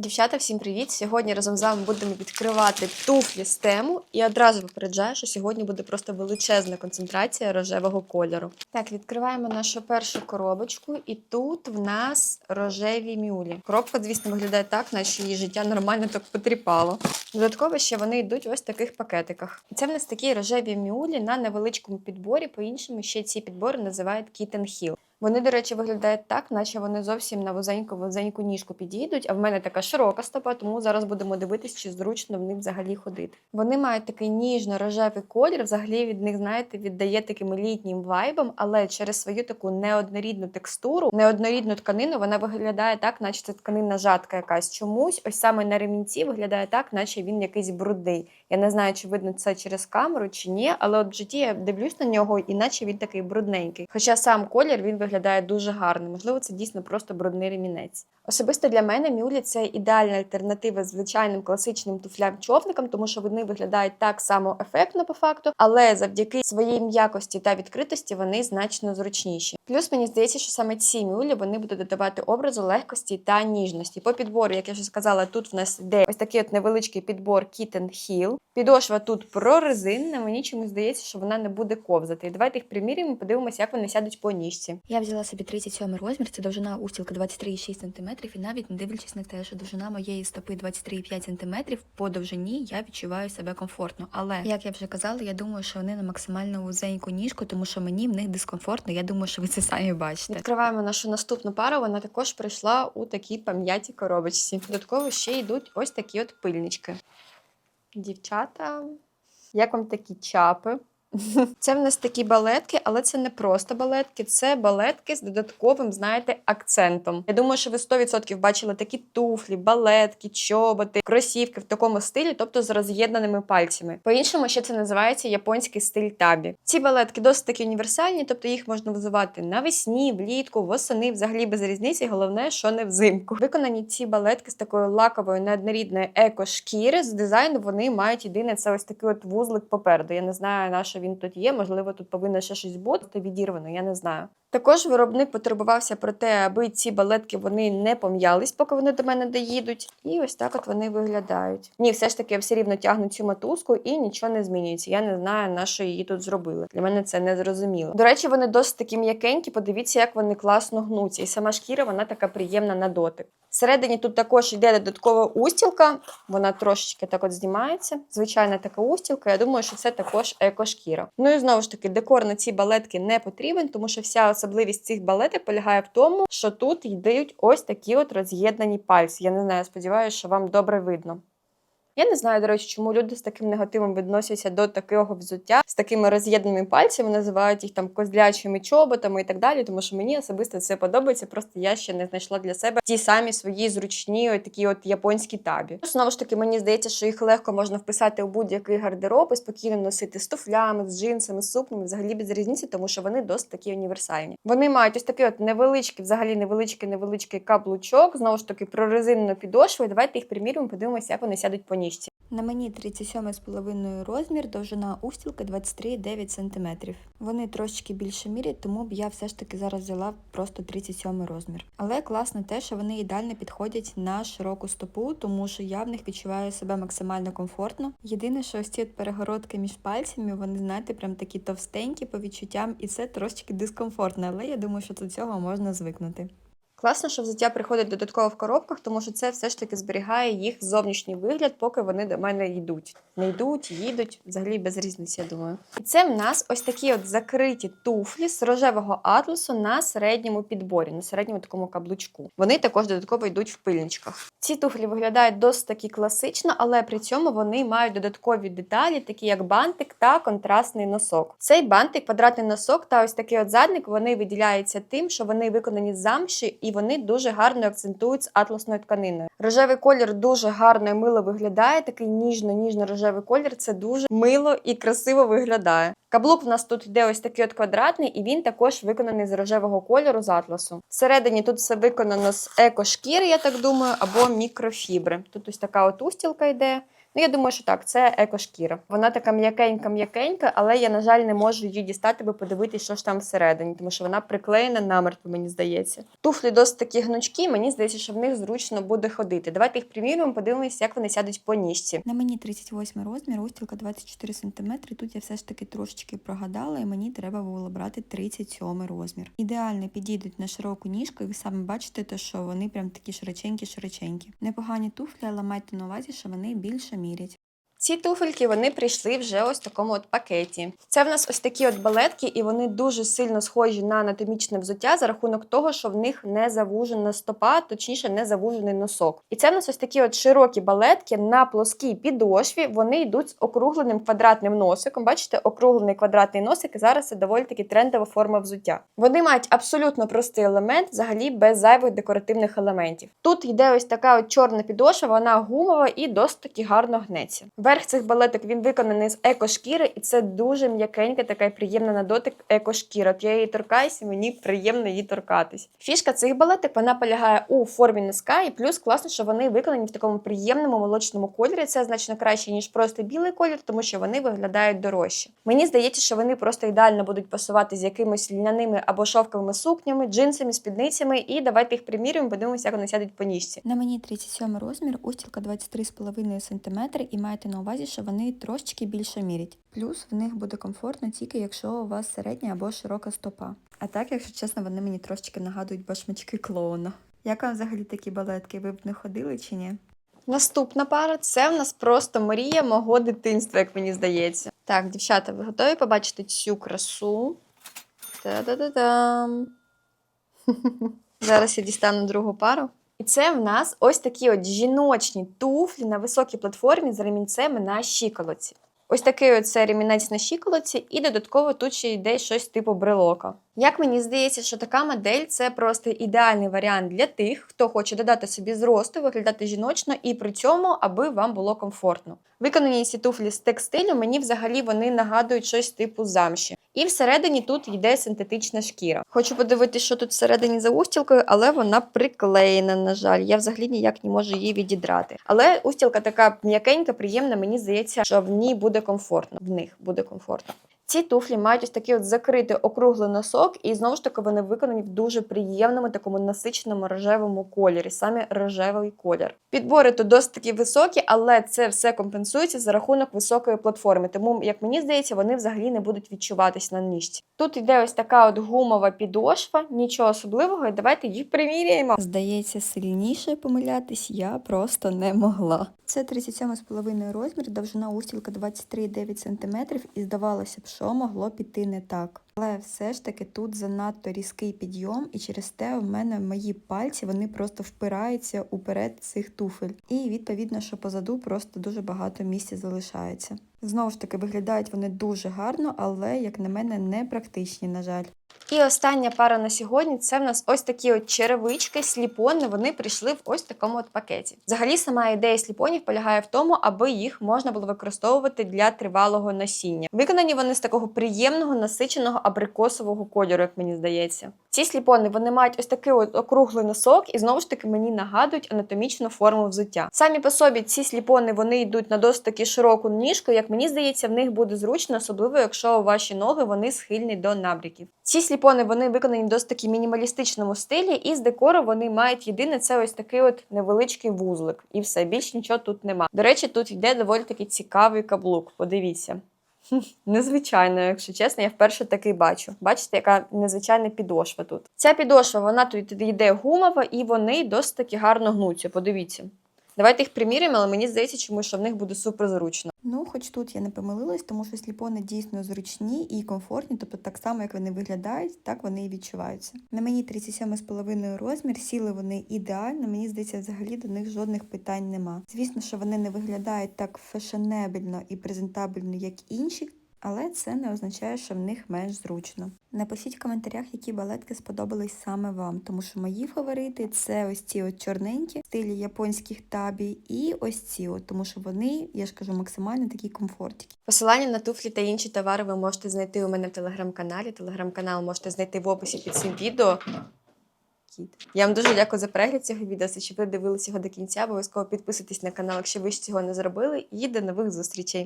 Дівчата, всім привіт! Сьогодні разом з вами будемо відкривати туфлі з тему. І одразу попереджаю, що сьогодні буде просто величезна концентрація рожевого кольору. Так, відкриваємо нашу першу коробочку, і тут в нас рожеві мюлі. Коробка, звісно, виглядає так, наче її життя нормально так потріпало. Додатково ще вони йдуть ось в таких пакетиках. І це в нас такі рожеві мюлі на невеличкому підборі. По-іншому ще ці підбори називають Kitten Hill. Вони, до речі, виглядають так, наче вони зовсім на вузеньку вузеньку ніжку підійдуть. А в мене така широка стопа, тому зараз будемо дивитись, чи зручно в них взагалі ходити. Вони мають такий ніжно-рожевий колір. Взагалі від них, знаєте, віддає таким літнім вайбом, але через свою таку неоднорідну текстуру, неоднорідну тканину, вона виглядає так, наче це тканина жатка якась. Чомусь ось саме на ремінці виглядає так, наче він якийсь брудний. Я не знаю, чи видно це через камеру чи ні, але от в житті я дивлюсь на нього, і наче він такий брудненький. Хоча сам колір він виглядає дуже гарно. Можливо, це дійсно просто брудний ремінець. Особисто для мене мюлі це ідеальна альтернатива звичайним класичним туфлям-човникам, тому що вони виглядають так само ефектно по факту, але завдяки своїй м'якості та відкритості вони значно зручніші. Плюс мені здається, що саме ці мюлі вони будуть додавати образу легкості та ніжності. По підбору, як я вже сказала, тут в нас йде ось такий от невеличкий підбор Kitten Heel. Підошва тут прорезинна. Мені чомусь здається, що вона не буде ковзати. І давайте їх приміряємо, і подивимося, як вони сядуть по ніжці. Я взяла собі 37 розмір, це довжина устілка 23,6 см, і навіть не дивлячись на те, що довжина моєї стопи 23,5 см, по довжині я відчуваю себе комфортно. Але як я вже казала, я думаю, що вони на максимально вузеньку ніжку, тому що мені в них дискомфортно. Я думаю, що ви це самі бачите. Відкриваємо нашу наступну пару. Вона також прийшла у такій пам'ятій коробочці. Додатково ще йдуть ось такі от пильнички. Дівчата, як вам такі чапи? Це в нас такі балетки, але це не просто балетки, це балетки з додатковим, знаєте, акцентом. Я думаю, що ви 100% бачили такі туфлі, балетки, чоботи, кросівки в такому стилі, тобто з роз'єднаними пальцями. По-іншому ще це називається японський стиль табі. Ці балетки досить таки універсальні, тобто їх можна визивати навесні, влітку, восени, взагалі без різниці. Головне, що не взимку. Виконані ці балетки з такою лаковою неоднорідною еко-шкіри. З дизайну вони мають єдине це ось такий от вузлик попереду. Я не знаю, на що він тут є. Можливо, тут повинно ще щось бути відірвано, я не знаю. Також виробник потурбувався про те, аби ці балетки вони не пом'ялись, поки вони до мене доїдуть. І ось так от вони виглядають. Ні, все ж таки я все рівно тягну цю матузку і нічого не змінюється. Я не знаю, на що її тут зробили. Для мене це не зрозуміло. До речі, вони досить такі м'якенькі. Подивіться, як вони класно гнуться. І сама шкіра вона така приємна на дотик. Всередині тут також йде додаткова устілка, вона трошечки так от знімається. Звичайна така устілка. Я думаю, що це також екошкіра. Ну і знову ж таки, декор на ці балетки не потрібен, тому що вся особливість цих балеток полягає в тому, що тут йдуть ось такі от роз'єднані пальці. Я не знаю, сподіваюся, що вам добре видно. Я не знаю, до речі, чому люди з таким негативом відносяться до такого взуття з такими роз'єднаними пальцями, називають їх там козлячими чоботами і так далі. Тому що мені особисто це подобається. Просто я ще не знайшла для себе ті самі свої зручні, от такі от японські табі. Знову ж таки, мені здається, що їх легко можна вписати у будь-який гардероб і спокійно носити з туфлями, з джинсами, з сукнями, взагалі без різниці, тому що вони досить такі універсальні. Вони мають ось такий от невеличкий, взагалі невеличкий, невеличкий каблучок, знову ж таки прорезинену підошву. Давайте їх примірюємо, подивимося, як вони сядуть по ніжці. На мені 37,5 розмір, довжина устілки 23,9 см. Вони трошечки більше мірять, тому б я все ж таки зараз взяла просто 37 розмір. Але класно те, що вони ідеально підходять на широку стопу, тому що я в них відчуваю себе максимально комфортно. Єдине, що ось ці от перегородки між пальцями, вони, знаєте, прям такі товстенькі по відчуттям, і це трошечки дискомфортно, але я думаю, що до цього можна звикнути. Класно, що взуття приходить додатково в коробках, тому що це все ж таки зберігає їх зовнішній вигляд, поки вони до мене йдуть. Не йдуть, їдуть, взагалі без різниці, я думаю. І це в нас ось такі от закриті туфлі з рожевого атласу на середньому підборі, на середньому такому каблучку. Вони також додатково йдуть в пильничках. Ці туфлі виглядають досить таки класично, але при цьому вони мають додаткові деталі, такі як бантик та контрастний носок. Цей бантик, квадратний носок та ось такий от задник, вони виділяються тим, що вони виконані замші і вони дуже гарно акцентують з атласною тканиною. Рожевий колір дуже гарно і мило виглядає. Такий ніжно-ніжно-рожевий колір. Це дуже мило і красиво виглядає. Каблук в нас тут йде ось такий от квадратний, і він також виконаний з рожевого кольору з атласу. Всередині тут все виконано з еко-шкіри, я так думаю, або мікрофібри. Тут ось така от устілка йде. Ну, я думаю, що так, це екошкіра. Вона така м'якенька-м'якенька, але я, на жаль, не можу її дістати, бо подивитися, що ж там всередині, тому що вона приклеєна намертво, мені здається. Туфлі досить такі гнучкі, мені здається, що в них зручно буде ходити. Давайте їх примірюємо, подивимося, як вони сядуть по ніжці. На мені 38 розмір, устілка 24 см. Тут я все ж таки трошечки прогадала, і мені треба було брати 37 розмір. Ідеально підійдуть на широку ніжку, і ви саме бачите, те, що вони прям такі широченькі-широченькі. Непогані туфлі, але майте на увазі, що вони більше мірять. Ці туфельки вони прийшли вже ось в такому от пакеті. Це в нас ось такі от балетки, і вони дуже сильно схожі на анатомічне взуття за рахунок того, що в них не завужена стопа, точніше, не завужений носок. І це в нас ось такі от широкі балетки на плоскій підошві. Вони йдуть з округленим квадратним носиком. Бачите, округлений квадратний носик. І зараз це доволі таки трендова форма взуття. Вони мають абсолютно простий елемент, взагалі без зайвих декоративних елементів. Тут йде ось така от чорна підошва, вона гумова і досить таки гарно гнеться. Верх цих балеток він виконаний з екошкіри, і це дуже м'якенька, така приємна на дотик екошкіра. От я її торкаюся, мені приємно її торкатись. Фішка цих балеток вона полягає у формі носка, і плюс класно, що вони виконані в такому приємному молочному кольорі. Це значно краще ніж просто білий колір, тому що вони виглядають дорожче. Мені здається, що вони просто ідеально будуть пасувати з якимись льняними або шовковими сукнями, джинсами, спідницями. І давайте їх примірюємо, подивимося, як вони сядуть по ніжці. На мені 37 розмір, устілка 23,5 см, і маєте на увазі, що вони трошечки більше мірять. Плюс в них буде комфортно тільки якщо у вас середня або широка стопа. А так, якщо чесно, вони мені трошечки нагадують башмачки клоуна. Як вам взагалі такі балетки? Ви б не ходили чи ні? Наступна пара це в нас просто мрія мого дитинства, як мені здається. Так, дівчата, ви готові побачити цю красу? Та-да-да-дам. Зараз я дістану другу пару. І це в нас ось такі от жіночні туфлі на високій платформі з ремінцем на щиколоці. Ось такий от це ремінець на щиколоці, і додатково тут ще йде щось типу брелока. Як мені здається, що така модель це просто ідеальний варіант для тих, хто хоче додати собі зросту, виглядати жіночно і при цьому, аби вам було комфортно. Виконані ці туфлі з текстилю, мені взагалі вони нагадують щось типу замші. І всередині тут йде синтетична шкіра. Хочу подивитися, що тут всередині за устілкою, але вона приклеєна, на жаль. Я взагалі ніяк не можу її відідрати. Але устілка така м'якенька, приємна. Мені здається, що в ній буде комфортно. В них буде комфортно. Ці туфлі мають ось такий от закритий округлий носок, і знову ж таки вони виконані в дуже приємному такому насиченому рожевому кольорі, саме рожевий колір. Підбори тут досить такі високі, але це все компенсується за рахунок високої платформи. Тому, як мені здається, вони взагалі не будуть відчуватись на ніжці. Тут йде ось така от гумова підошва, нічого особливого. і Давайте їх приміряємо. Здається, сильніше помилятись я просто не могла. Це 37,5 розмір, довжина устілка 23,9 см, і здавалося б, що могло піти не так. Але все ж таки тут занадто різкий підйом, і через те в мене мої пальці вони просто впираються уперед цих туфель. І відповідно, що позаду просто дуже багато місця залишається. Знову ж таки, виглядають вони дуже гарно, але, як на мене, не практичні, на жаль. І остання пара на сьогодні це в нас ось такі от черевички, сліпони. Вони прийшли в ось такому от пакеті. Взагалі, сама ідея сліпонів полягає в тому, аби їх можна було використовувати для тривалого носіння. Виконані вони з такого приємного насиченого абрикосового кольору, як мені здається. Ці сліпони вони мають ось такий от округлий носок, і знову ж таки мені нагадують анатомічну форму взуття. Самі по собі ці сліпони вони йдуть на досить таки широку ніжку. Як мені здається, в них буде зручно, особливо якщо ваші ноги вони схильні до набріків. Ці сліпони вони виконані в досить таки мінімалістичному стилі, і з декору вони мають єдине це ось такий от невеличкий вузлик. І все більш нічого тут нема. До речі, тут йде доволі таки цікавий каблук. Подивіться. Незвичайно, якщо чесно, я вперше такий бачу. Бачите, яка незвичайна підошва тут. Ця підошва, вона тут йде гумова, і вони досить таки гарно гнуться. Подивіться. Давайте їх приміряємо, але мені здається, чому що в них буде супер зручно. Ну, хоч тут я не помилилась, тому що сліпони дійсно зручні і комфортні, тобто так само, як вони виглядають, так вони і відчуваються. На мені 37,5 розмір, сіли вони ідеально, мені здається, взагалі до них жодних питань нема. Звісно, що вони не виглядають так фешенебельно і презентабельно, як інші. Але це не означає, що в них менш зручно. Напишіть в коментарях, які балетки сподобались саме вам, тому що мої фаворити це ось ці от чорненькі в стилі японських табі, і ось ці, от, тому що вони, я ж кажу, максимально такі комфортні. Посилання на туфлі та інші товари ви можете знайти у мене в телеграм-каналі. Телеграм-канал можете знайти в описі під цим відео. Я вам дуже дякую за перегляд цього відео. Щоб ви дивилися його до кінця. Обов'язково підписуйтесь на канал, якщо ви ще цього не зробили. І до нових зустрічей.